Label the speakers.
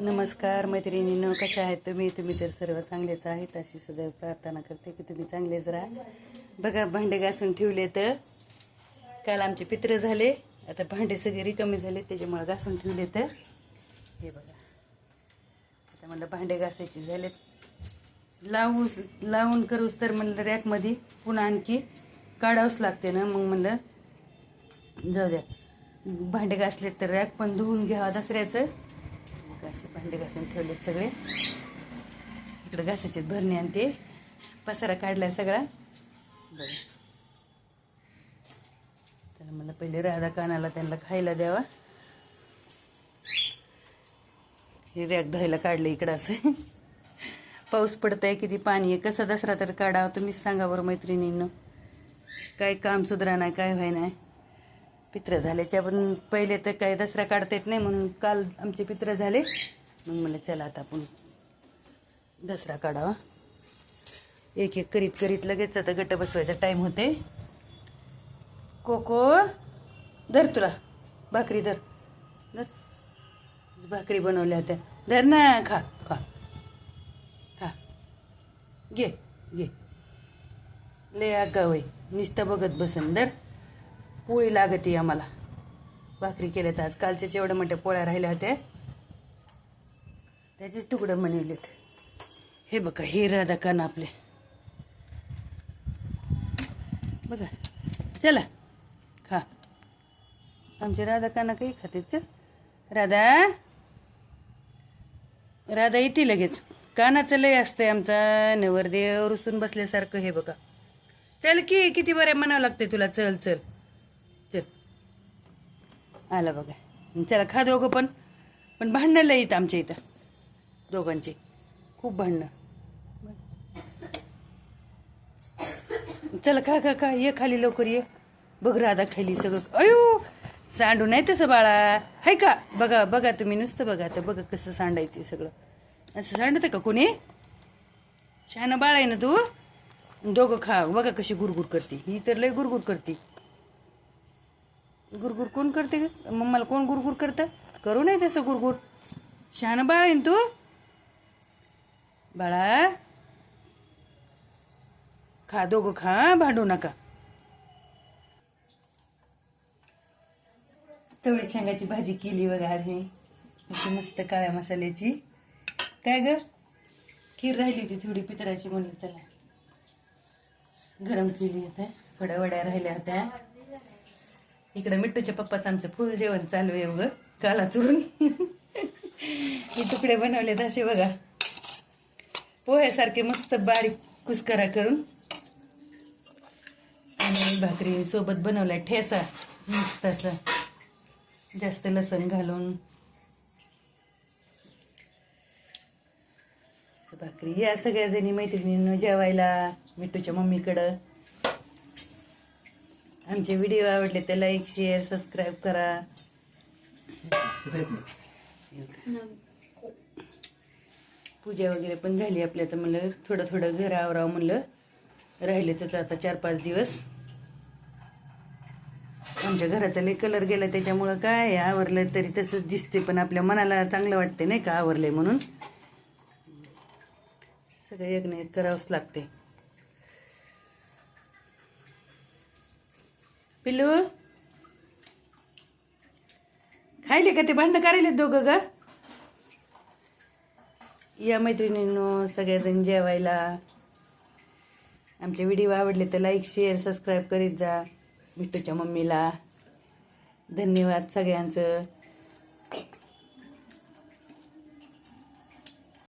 Speaker 1: नमस्कार मैत्रिणींनो कशा आहेत तुम्ही? तुम्ही तर सर्व चांगलेच आहेत. अशी सदैव प्रार्थना करते की तुम्ही चांगलेच राहा. बघा भांडे घासून ठेवले तर काल आमचे पित्र झाले. आता भांडे सगळे रिकामे झाले त्याच्यामुळे घासून ठेवले तर हे बघा. आता म्हणलं भांडे घासायचे झालेत. लावूस लावून करूस तर म्हणलं रॅकमध्ये पुन्हा आणखी काढावंच लागते ना. मग म्हणलं जाऊ द्या. भांडे घासले तर रॅक पण धुवून घ्यावा दसऱ्याचं. असे भांडे घासून ठेवलेत सगळे. इकडे घासायचे भरणे आणि ते पसारा काढलाय सगळा. बरं. तर मला पहिले राधा कानाला त्यांना खायला द्यावा. हे रॅक धुवायला काढलं इकडं असं. पाऊस पडतंय किती पाणी आहे? कसा दसरा तर काढावं? तुम्हीच सांगा बरं मैत्रिणींनं. काय काम सुधरा नाही काय व्हाय नाही. पित्र झाल्याच्या पण पहिले तर काय दसरा काढता येत नाही म्हणून काल आमचे पित्र झाले. मग म्हणलं चला आता आपण दसरा काढावा. एक एक करीत करीत लगेच आता गट बसवायचा टाईम होते. कोको धर तुला. भाकरी धर. धर. भाकरी बनवल्या होत्या. धर ना खा खा. खा. घे घे. लय आगाव निस्ता नुसतं बघत बसन. धर. पोळी लागते आम्हाला. भाकरी केल्या तर आज. कालच्याच एवढ्या मोठ्या पोळ्या राहिल्या होत्या. त्याचेच तुकडं बनवलेत हे बघा हे राधा कान आपले. बघा चला खा. आमचे राधा काना काही खाते चल राधा? राधा येते लगेच. कानाचं लय असतंय आमचा. नवरदेव रुसून बसल्यासारखं हे बघा. चल की किती बरे म्हणावं लागतंय तुला. चल चल. आला बघा. चला खा दोघं पण. पण भांडणं लई इथं आमच्या इथं. दोघांची. खूप भांडणं. चला खा खा खा. ये खाली लवकर ये. बघ राधा खाली सगळं. अयो! सांडू नाही तसं बाळा. हाय का? बघा बघा तुम्ही नुसतं बघा. आता बघा कसं सांडायचं सगळं. असं सांडतं का कोणी? शहाणं बाळ आहे ना तू? दोघं खा. बघा कशी गुरगुर करते. ही तर लय गुरगुर करते. गुरगुर कोण करते मम्माला कोण गुरगुर करतं? करू नाही तसं गुरगुर. शहाणं बाळ आहे ना तू? बाळा. खा दोघं खा भांडू नका. चवळी शेंगाची भाजी केली बघा आज मी. अशी मस्त काळ्या मसाल्याची. काय ग? खीर राहिली होती थोडी पितराची म्हणून त्याला. गरम केली होत्या थोड्या वड्या राहिल्या होत्या. इकडं मिठूच्या पप्पाचं आमचं फुल जेवण चालू आहे उगं काला चुरून हे तुकडे बनवलेत असे बघा. पोह्यासारखे मस्त बारीक कुस्करा करून. आणि भाकरी सोबत बनवलाय ठेसा मस्त असा. जास्त लसण घालून. भाकरी. या सगळ्या जणी मैत्रिणींनो जेवायला मिठूच्या मम्मीकडं. आमचे व्हिडिओ आवडले तर लाईक शेअर सबस्क्राईब करा. पूजा वगैरे पण झाली आपल्या तर म्हणलं थोडं थोडं घर आवरावं म्हणलं. राहिले तर आता चार पाच दिवस. आमच्या घराचा लई कलर गेला त्याच्यामुळं काय आवरलं तरी तसंच दिसते पण आपल्या मनाला चांगलं वाटते नाही का आवरलंय म्हणून. सगळं एक ना एक करावंच लागते पिल्लू? खायले का ते भांडणं करायले दोघं ग? या मैत्रिणींनो सगळ्याजण जेवायला. आमचे व्हिडिओ आवडले तर लाईक शेअर सबस्क्राईब करीत जा मिठूच्या मम्मीला. धन्यवाद सगळ्यांचं.